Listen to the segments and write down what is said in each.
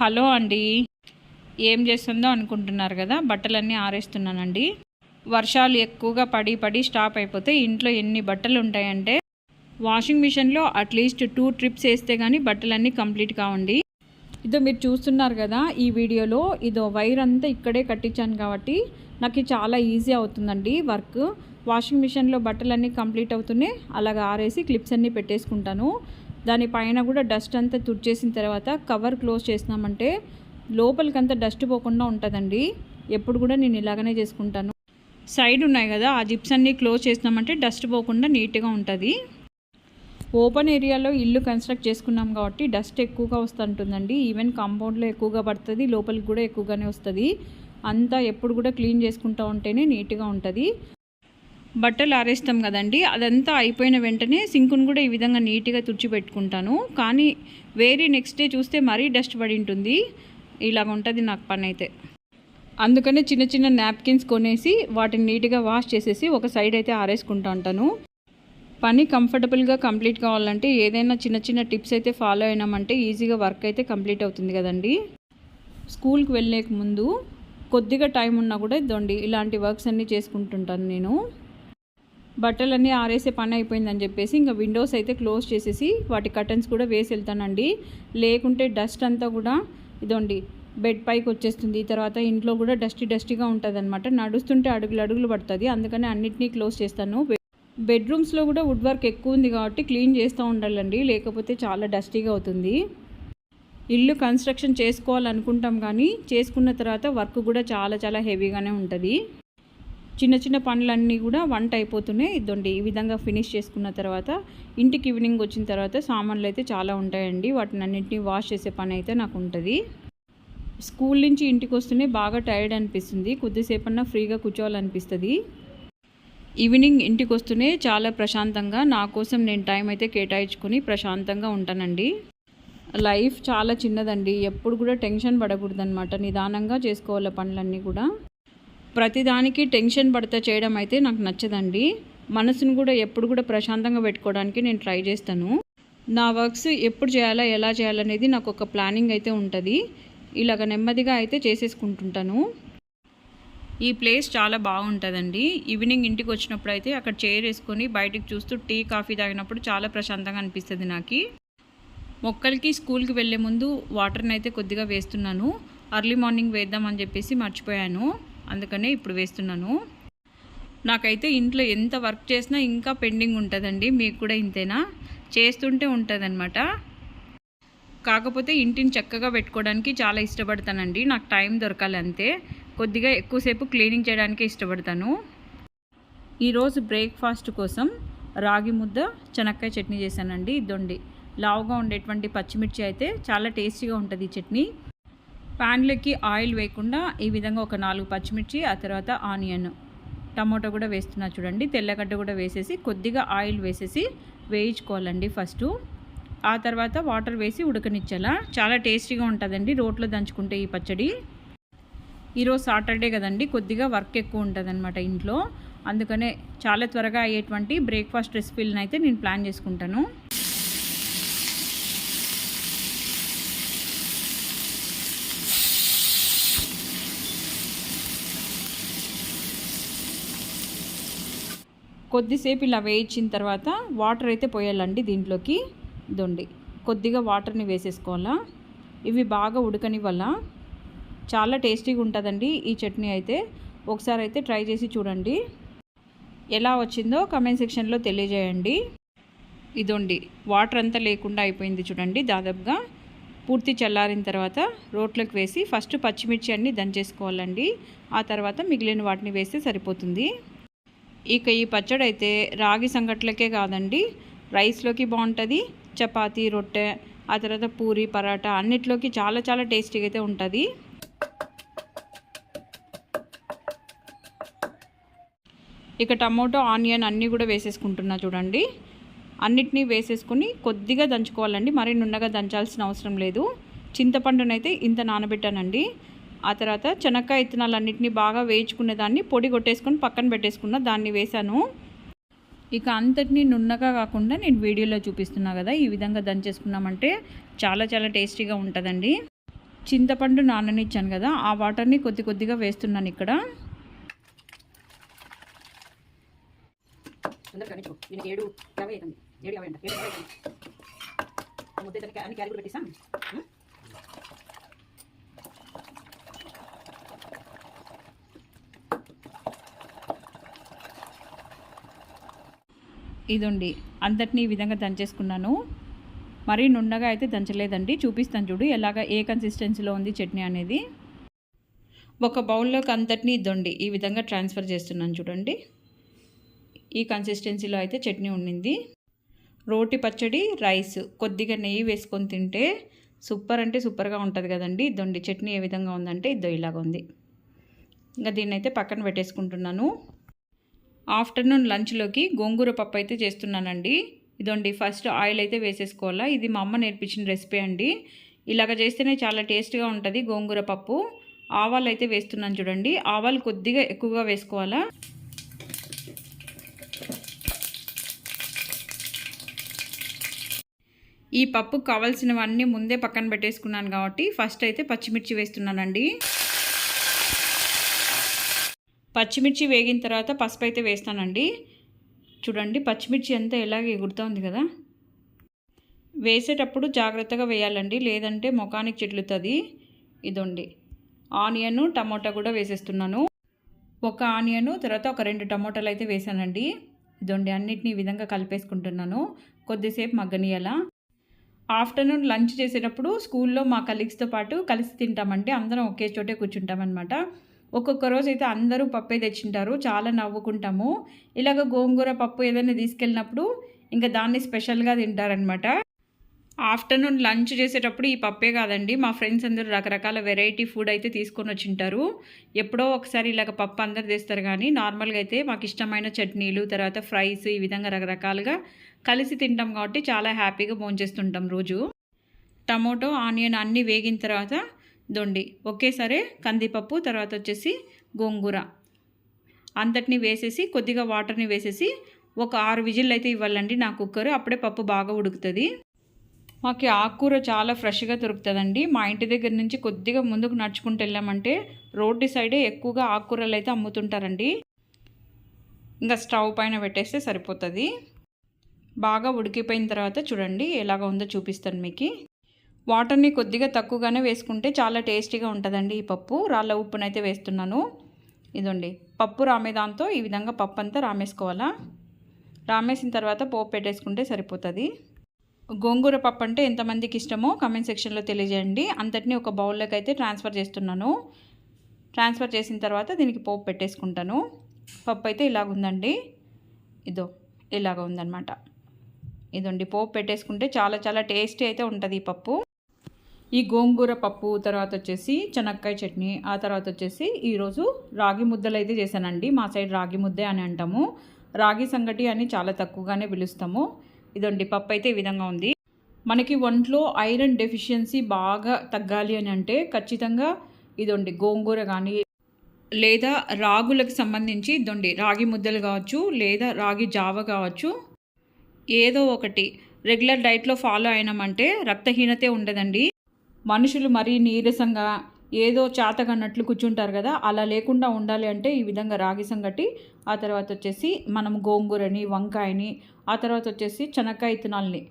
Hello అండి. ఏం చేస్తుందో అనుకుంటున్నారు కదా బట్టలన్నీ ఆరేస్తున్నానండి. వర్షాలు ఎక్కువగా పడి పడి స్టాప్ అయిపోతే ఇంట్లో ఎన్ని బట్టలు ఉంటాయంటే వాషింగ్ మిషన్లో అట్లీస్ట్ టూ ట్రిప్స్ వేస్తే కానీ బట్టలన్నీ కంప్లీట్ కావండి ఇదో మీరు చూస్తున్నారు కదా ఈ వీడియోలో ఇదో వైర్ అంతా ఇక్కడే కట్టించాను కాబట్టి నాకు చాలా ఈజీ అవుతుందండి వర్క్. వాషింగ్ మిషన్లో బట్టలన్నీ కంప్లీట్ అవుతున్నాయి అలాగ ఆరేసి క్లిప్స్ అన్నీ పెట్టేసుకుంటాను. దానిపైన కూడా డస్ట్ అంతా తుడిచేసిన తర్వాత కవర్ క్లోజ్ చేసినామంటే లోపలికంతా డస్ట్ పోకుండా ఉంటుందండి. ఎప్పుడు కూడా నేను ఇలాగనే చేసుకుంటాను. సైడ్ ఉన్నాయి కదా ఆ జిప్స్ అన్నీ క్లోజ్ చేసినామంటే డస్ట్ పోకుండా నీట్గా ఉంటుంది. ఓపెన్ ఏరియాలో ఇల్లు కన్స్ట్రక్ట్ చేసుకున్నాం కాబట్టి డస్ట్ ఎక్కువగా వస్తుంటుందండి. ఈవెన్ కాంపౌండ్లో ఎక్కువగా పడుతుంది లోపలికి కూడా ఎక్కువగానే వస్తుంది. అంతా ఎప్పుడు కూడా క్లీన్ చేసుకుంటూ ఉంటేనే నీట్గా ఉంటుంది. బట్టలు ఆరేస్తాం కదండి అదంతా అయిపోయిన వెంటనే సింకును కూడా ఈ విధంగా నీట్గా తుడిచిపెట్టుకుంటాను కానీ వేరే నెక్స్ట్ డే చూస్తే మరీ డస్ట్ పడి ఉంటుంది. ఇలాగ ఉంటుంది నాకు పని అయితే అందుకనే చిన్న చిన్న నాప్కిన్స్ కొనేసి వాటిని నీట్గా వాష్ చేసేసి ఒక సైడ్ అయితే ఆరేసుకుంటా ఉంటాను. పని కంఫర్టబుల్గా కంప్లీట్ కావాలంటే ఏదైనా చిన్న చిన్న టిప్స్ అయితే ఫాలో అయినామంటే ఈజీగా వర్క్ అయితే కంప్లీట్ అవుతుంది కదండి. స్కూల్కి వెళ్ళేక ముందు కొద్దిగా టైం ఉన్నా కూడా ఇదండి ఇలాంటి వర్క్స్ అన్నీ చేసుకుంటుంటాను నేను. బట్టలన్నీ ఆరేసే పని అయిపోయిందని చెప్పేసి ఇంకా విండోస్ అయితే క్లోజ్ చేసేసి వాటి కర్టన్స్ కూడా వేసి వెళ్తానండి లేకుంటే డస్ట్ అంతా కూడా ఇదండి బెడ్ పైకి వచ్చేస్తుంది. తర్వాత ఇంట్లో కూడా డస్టీ డస్టీగా ఉంటుంది అనమాట నడుస్తుంటే అడుగులు అడుగులు పడుతుంది. అందుకని అన్నిటినీ క్లోజ్ చేస్తాను. బెడ్రూమ్స్లో కూడా వుడ్ వర్క్ ఎక్కువ ఉంది కాబట్టి క్లీన్ చేస్తూ ఉండాలండి. లేకపోతే చాలా డస్టీగా అవుతుంది. ఇల్లు కన్స్ట్రక్షన్ చేసుకోవాలనుకుంటాం కానీ చేసుకున్న తర్వాత వర్క్ కూడా చాలా చాలా హెవీగానే ఉంటుంది. చిన్న చిన్న పనులన్నీ కూడా వంట అయిపోతున్నాయి. ఇదండి ఈ విధంగా ఫినిష్ చేసుకున్న తర్వాత ఇంటికి ఈవినింగ్ వచ్చిన తర్వాత సామాన్లు అయితే చాలా ఉంటాయండి. వాటిని అన్నింటినీ వాష్ చేసే పని అయితే నాకు ఉంటుంది. స్కూల్ నుంచి ఇంటికి వస్తూనే బాగా టైర్డ్ అనిపిస్తుంది. కొద్దిసేపన్నా ఫ్రీగా కూర్చోవాలనిపిస్తుంది. ఈవినింగ్ ఇంటికి వస్తూనే చాలా ప్రశాంతంగా నా కోసం నేను టైం అయితే కేటాయించుకొని ప్రశాంతంగా ఉంటానండి. లైఫ్ చాలా చిన్నదండి. ఎప్పుడు కూడా టెన్షన్ పడకూడదనమాట నిదానంగా చేసుకోవాలి పనులన్నీ కూడా. ప్రతిదానికి టెన్షన్ పడితే చేయడం అయితే నాకు నచ్చదండి. మనసును కూడా ఎప్పుడు కూడా ప్రశాంతంగా పెట్టుకోవడానికి నేను ట్రై చేస్తాను. నా వర్క్స్ ఎప్పుడు చేయాలా ఎలా చేయాలనేది నాకు ఒక ప్లానింగ్ అయితే ఉంటుంది. ఇలాగ నెమ్మదిగా అయితే చేసేసుకుంటుంటాను. ఈ ప్లేస్ చాలా బాగుంటుందండి. ఈవినింగ్ ఇంటికి వచ్చినప్పుడు అయితే అక్కడ చైర్ వేసుకొని బయటికి చూస్తూ టీ కాఫీ తాగినప్పుడు చాలా ప్రశాంతంగా అనిపిస్తుంది నాకు. మొక్కలకి స్కూల్కి వెళ్ళే ముందు వాటర్ని అయితే కొద్దిగా వేస్తున్నాను. అర్లీ మార్నింగ్ వేద్దామని చెప్పేసి మర్చిపోయాను. అందుకనే ఇప్పుడు వేస్తున్నాను. నాకైతే ఇంట్లో ఎంత వర్క్ చేసినా ఇంకా పెండింగ్ ఉంటుందండి మీకు కూడా ఇంతేనా? చేస్తుంటే ఉంటుందన్నమాట. కాకపోతే ఇంటిని చక్కగా పెట్టుకోవడానికి చాలా ఇష్టపడతానండి నాకు టైం దొరకాలి అంతే. కొద్దిగా ఎక్కువసేపు క్లీనింగ్ చేయడానికే ఇష్టపడతాను. ఈరోజు బ్రేక్ఫాస్ట్ కోసం రాగి ముద్ద చెనక్కాయ చట్నీ చేశానండి ఇదొండి. లావుగా ఉండేటువంటి పచ్చిమిర్చి అయితే చాలా టేస్టీగా ఉంటుంది ఈ చట్నీ. ప్యాన్లోకి ఆయిల్ వేయకుండా ఈ విధంగా ఒక నాలుగు పచ్చిమిర్చి ఆ తర్వాత ఆనియన్. టమాటో కూడా వేస్తున్నా చూడండి. తెల్లగడ్డ కూడా వేసేసి కొద్దిగా ఆయిల్ వేసేసి వేయించుకోవాలండి ఫస్ట్. ఆ తర్వాత వాటర్ వేసి ఉడకనిచ్చేలా. చాలా టేస్టీగా ఉంటుందండి రోట్లో దంచుకుంటే ఈ పచ్చడి. ఈరోజు సాటర్డే కదండి. కొద్దిగా వర్క్ ఎక్కువ ఉంటుంది ఇంట్లో. అందుకనే చాలా త్వరగా అయ్యేటువంటి బ్రేక్ఫాస్ట్ రెసిపీలను అయితే నేను ప్లాన్ చేసుకుంటాను. కొద్దిసేపు ఇలా వేయించిన తర్వాత వాటర్ అయితే పోయాలండి దీంట్లోకి దొండి. కొద్దిగా వాటర్ని వేసేసుకోవాలా? ఇవి బాగా ఉడకని వల్ల చాలా టేస్టీగా ఉంటుందండి ఈ చట్నీ అయితే. ఒకసారి అయితే ట్రై చేసి చూడండి. ఎలా వచ్చిందో కమెంట్ సెక్షన్లో తెలియజేయండి. ఇదండి వాటర్ అంతా లేకుండా అయిపోయింది చూడండి దాదాపుగా. పూర్తి చల్లారిన తర్వాత రోట్లోకి వేసి ఫస్ట్ పచ్చిమిర్చి అన్నీ దంచేసుకోవాలండి. ఆ తర్వాత మిగిలిన వాటిని వేస్తే సరిపోతుంది. ఇక ఈ పచ్చడి అయితే రాగి సంగట్లకే కాదండి. రైస్లోకి బాగుంటుంది చపాతీ రొట్టె ఆ తర్వాత పూరి పరాటా అన్నిట్లోకి చాలా చాలా టేస్టీగా అయితే ఉంటుంది. ఇక టమోటో ఆనియన్ అన్నీ కూడా వేసేసుకుంటున్నా చూడండి. అన్నిటినీ వేసేసుకొని కొద్దిగా దంచుకోవాలండి. మరీ నున్నగా దంచాల్సిన అవసరం లేదు. చింతపండునైతే ఇంత నానబెట్టానండి. ఆ తర్వాత చెనక్కాయ ఇత్తనాలన్నింటినీ బాగా వేయించుకునే దాన్ని పొడి కొట్టేసుకొని పక్కన పెట్టేసుకున్న దాన్ని వేశాను. ఇక అంతటినీ నున్నగా కాకుండా నేను వీడియోలో చూపిస్తున్నా కదా ఈ విధంగా దంచేసుకున్నామంటే చాలా చాలా టేస్టీగా ఉంటుందండి. చింతపండు నాననిచ్చాను కదా ఆ వాటర్ని కొద్ది కొద్దిగా వేస్తున్నాను ఇక్కడ. ఏడు యాభై అవుతుంది ఏడు యాభై అంట ఏడు యాభై అవుతుంది ముద్ద ఇతనికి అన్ని క్యారీ కూడా పెట్టిస్తాం ఇదండి. అంతటిని ఈ విధంగా దంచేసుకున్నాను. మరీ నుండగా అయితే దంచలేదండి. చూపిస్తాను చూడు ఎలాగ ఏ కన్సిస్టెన్సీలో ఉంది చట్నీ అనేది. ఒక బౌల్లోకి అంతటిని ఇద్దండి ఈ విధంగా ట్రాన్స్ఫర్ చేస్తున్నాను చూడండి. ఈ కన్సిస్టెన్సీలో అయితే చట్నీ ఉండింది. రోటి పచ్చడి రైస్. కొద్దిగా నెయ్యి వేసుకొని తింటే సూపర్ అంటే సూపర్గా ఉంటుంది కదండి. ఇద్దండి చట్నీ ఏ విధంగా ఉందంటే ఇద్దో ఇలాగ ఉంది ఇంకా దీన్ని అయితే పక్కన పెట్టేసుకుంటున్నాను. ఆఫ్టర్నూన్ లంచ్లోకి గోంగూర పప్పు అయితే చేస్తున్నానండి. ఇదండి ఫస్ట్ ఆయిల్ అయితే వేసేసుకోవాలా. ఇది మా అమ్మ నేర్పించిన రెసిపీ అండి. ఇలాగ చేస్తేనే చాలా టేస్ట్గా ఉంటుంది గోంగూర పప్పు. ఆవాలు అయితే వేస్తున్నాను చూడండి. ఆవాలు కొద్దిగా ఎక్కువగా వేసుకోవాలా. ఈ పప్పు కావాల్సినవన్నీ ముందే పక్కన పెట్టేసుకున్నాను కాబట్టి ఫస్ట్ అయితే పచ్చిమిర్చి వేస్తున్నానండి. పచ్చిమిర్చి వేగిన తర్వాత పసుపు అయితే వేస్తానండి. చూడండి పచ్చిమిర్చి అంతా ఎలాగ ఎగురుతూ ఉంది కదా. వేసేటప్పుడు జాగ్రత్తగా వేయాలండి. లేదంటే ముఖానికి చెట్లుతుంది. ఇదండి. ఆనియన్ టమోటా కూడా వేసేస్తున్నాను. ఒక ఆనియన్ తర్వాత ఒక రెండు టమోటాలు అయితే వేసానండి. ఇదండి అన్నిటిని ఈ విధంగా కలిపేసుకుంటున్నాను. కొద్దిసేపు మగ్గనీయాల ఆఫ్టర్నూన్ లంచ్ చేసేటప్పుడు స్కూల్లో మా కలీగ్స్తో పాటు కలిసి తింటామంటే అందరం ఒకే చోటే కూర్చుంటామన్నమాట. ఒక్కొక్క రోజు అయితే అందరూ పప్పే తెచ్చింటారు చాలా నవ్వుకుంటాము. ఇలాగ గోంగూర పప్పు ఏదైనా తీసుకెళ్ళినప్పుడు ఇంకా దాన్ని స్పెషల్గా తింటారనమాట ఆఫ్టర్నూన్ లంచ్ చేసేటప్పుడు ఈ పప్పే కాదండి మా ఫ్రెండ్స్ అందరూ రకరకాల వెరైటీ ఫుడ్ అయితే తీసుకొని వచ్చింటారు. ఎప్పుడో ఒకసారి ఇలాగ పప్పు అందరు తెస్తారు కానీ నార్మల్గా అయితే మాకు ఇష్టమైన చట్నీలు తర్వాత ఫ్రైస్ ఈ విధంగా రకరకాలుగా కలిసి తింటాం కాబట్టి చాలా హ్యాపీగా భోంచేస్తుంటాం రోజు. టమోటో ఆనియన్ అన్నీ వేగిన తర్వాత దొండి. ఒకేసారి కందిపప్పు తర్వాత వచ్చేసి గోంగూర. అంతటిని వేసేసి కొద్దిగా వాటర్ని వేసేసి ఒక ఆరు విజిల్ అయితే ఇవ్వాలండి నా కుక్కర్. అప్పుడే పప్పు బాగా ఉడుకుతుంది. మాకు ఆకుకూర చాలా ఫ్రెష్గా దొరుకుతుందండి. మా ఇంటి దగ్గర నుంచి కొద్దిగా ముందుకు నడుచుకుంటూ వెళ్ళామంటే రోడ్డు సైడే ఎక్కువగా ఆకుకూరలు అయితే అమ్ముతుంటారండి. ఇంకా స్టవ్ పైన పెట్టేస్తే సరిపోతుంది. బాగా ఉడికిపోయిన తర్వాత చూడండి ఎలాగ ఉందో చూపిస్తాను మీకు. వాటర్ని కొద్దిగా తక్కువగానే వేసుకుంటే చాలా టేస్టీగా ఉంటుందండి ఈ పప్పు. రాళ్ళ ఉప్పునైతే వేస్తున్నాను. ఇదండి పప్పు రామే దాంతో ఈ విధంగా పప్పు అంతా రామేసుకోవాలా? రామేసిన తర్వాత పోపు పెట్టేసుకుంటే సరిపోతుంది. గోంగూర పప్పు అంటే ఎంతమందికి ఇష్టమో కమెంట్ సెక్షన్లో తెలియజేయండి. అంతటిని ఒక బౌల్లోకి అయితే ట్రాన్స్ఫర్ చేస్తున్నాను. ట్రాన్స్ఫర్ చేసిన తర్వాత దీనికి పోపు పెట్టేసుకుంటాను. పప్పు అయితే ఇలాగుందండి. ఇదో ఇలాగ ఉందన్నమాట ఇదండి పోపు పెట్టేసుకుంటే చాలా చాలా టేస్టీ అయితే ఉంటుంది ఈ పప్పు. ఈ గోంగూర పప్పు తర్వాత వచ్చేసి చెనక్కాయ చట్నీ ఆ తర్వాత వచ్చేసి ఈరోజు రాగి ముద్దలు అయితే చేశానండి. మా సైడ్ రాగి ముద్దే అని అంటాము. రాగి సంగటి అని చాలా తక్కువగానే పిలుస్తాము. ఇదండి పప్పు అయితే ఈ విధంగా ఉంది. మనకి ఒంట్లో ఐరన్ డెఫిషియన్సీ బాగా తగ్గాలి అని అంటే ఖచ్చితంగా ఇదండి గోంగూర కానీ లేదా రాగులకు సంబంధించి ఇదండి రాగి ముద్దలు కావచ్చు లేదా రాగి జావ కావచ్చు ఏదో ఒకటి. రెగ్యులర్ డైట్లో ఫాలో అయినామంటే రక్తహీనతే ఉండదండి. మనుషులు మరీ నీరసంగా ఏదో చాతగన్నట్లు కూర్చుంటారు కదా అలా లేకుండా ఉండాలి అంటే ఈ విధంగా రాగి సంగటి ఆ తర్వాత వచ్చేసి మనం గోంగూరని వంకాయని ఆ తర్వాత వచ్చేసి చెనక్కాయ ఇత్తనాల్ని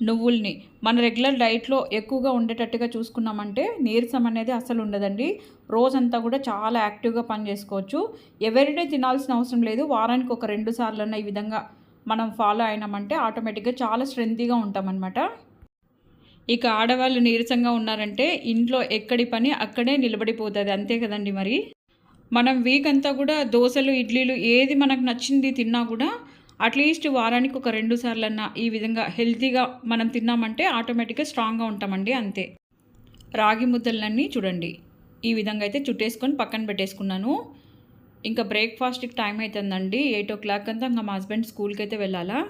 నువ్వుల్ని. మన రెగ్యులర్ డైట్లో ఎక్కువగా ఉండేటట్టుగా చూసుకున్నామంటే నీరసం అనేది అసలు ఉండదండి. రోజంతా కూడా చాలా యాక్టివ్గా పని చేసుకోవచ్చు. ఎవరిడే తినాల్సిన అవసరం లేదు. వారానికి ఒక రెండు సార్లు ఈ విధంగా మనం ఫాలో అయినామంటే ఆటోమేటిక్గా చాలా స్ట్రెంతీగా ఉంటామన్నమాట. ఇక ఆడవాళ్ళు నీరసంగా ఉన్నారంటే ఇంట్లో ఎక్కడి పని అక్కడే నిలబడిపోతుంది. అంతే కదండి మరి? మనం వీక్ అంతా కూడా దోశలు ఇడ్లీలు ఏది మనకు నచ్చింది తిన్నా కూడా అట్లీస్ట్ వారానికి ఒక రెండు సార్లన్నా ఈ విధంగా హెల్తీగా మనం తిన్నామంటే ఆటోమేటిక్గా స్ట్రాంగ్గా ఉంటామండి. అంతే. రాగి ముద్దలన్నీ చూడండి. ఈ విధంగా అయితే చుట్టేసుకొని పక్కన పెట్టేసుకున్నాను. ఇంకా బ్రేక్ఫాస్ట్కి టైం అవుతుందండి ఎయిట్ ఓ క్లాక్ అంతా ఇంకా మా హస్బెండ్ స్కూల్కి అయితే వెళ్ళాలా?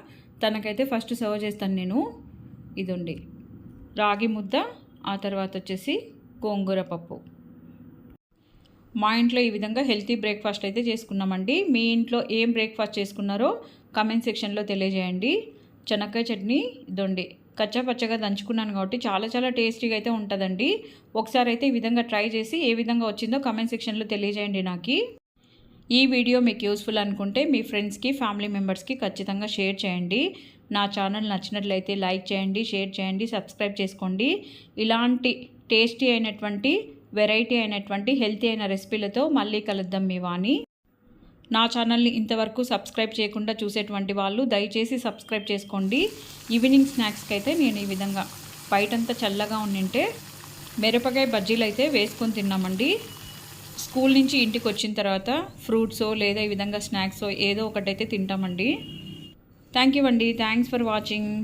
తనకైతే ఫస్ట్ సర్వ్ చేస్తాను నేను. ఇదండి. రాగి ముద్ద ఆ తర్వాత వచ్చేసి గోంగూర పప్పు. మా ఇంట్లో ఈ విధంగా హెల్తీ బ్రేక్ఫాస్ట్ అయితే చేసుకున్నామండి. మీ ఇంట్లో ఏం బ్రేక్ఫాస్ట్ చేసుకున్నారో కమెంట్ సెక్షన్లో తెలియజేయండి. చెనక్కాయ చట్నీ దొండి. కచ్చా పచ్చగా దంచుకున్నాను కాబట్టి చాలా చాలా టేస్టీగా అయితే ఉంటుందండి. ఒకసారి అయితే ఈ విధంగా ట్రై చేసి ఏ విధంగా వచ్చిందో కమెంట్ సెక్షన్లో తెలియజేయండి నాకు. ఈ వీడియో మీకు యూస్ఫుల్ అనుకుంటే మీ ఫ్రెండ్స్కి ఫ్యామిలీ మెంబర్స్కి ఖచ్చితంగా షేర్ చేయండి. నా ఛానల్ నచ్చినట్లయితే లైక్ చేయండి షేర్ చేయండి సబ్స్క్రైబ్ చేసుకోండి. ఇలాంటి టేస్టీ అయినటువంటి వెరైటీ అయినటువంటి హెల్తీ అయిన రెసిపీలతో మళ్ళీ కలుద్దాం మీ వాణి. నా ఛానల్ని ఇంతవరకు సబ్స్క్రైబ్ చేయకుండా చూసేటువంటి వాళ్ళు దయచేసి సబ్స్క్రైబ్ చేసుకోండి. ఈవినింగ్ స్నాక్స్కి అయితే నేను ఈ విధంగా బయటంతా చల్లగా ఉండింటే మిరపకాయ బజ్జీలు అయితే వేసుకొని తిన్నామండి. స్కూల్ నుంచి ఇంటికి వచ్చిన తర్వాత ఫ్రూట్సో లేదా ఈ విధంగా స్నాక్సో ఏదో ఒకటైతే తింటామండి. థ్యాంక్ యూ అండి థ్యాంక్స్ ఫర్ వాచింగ్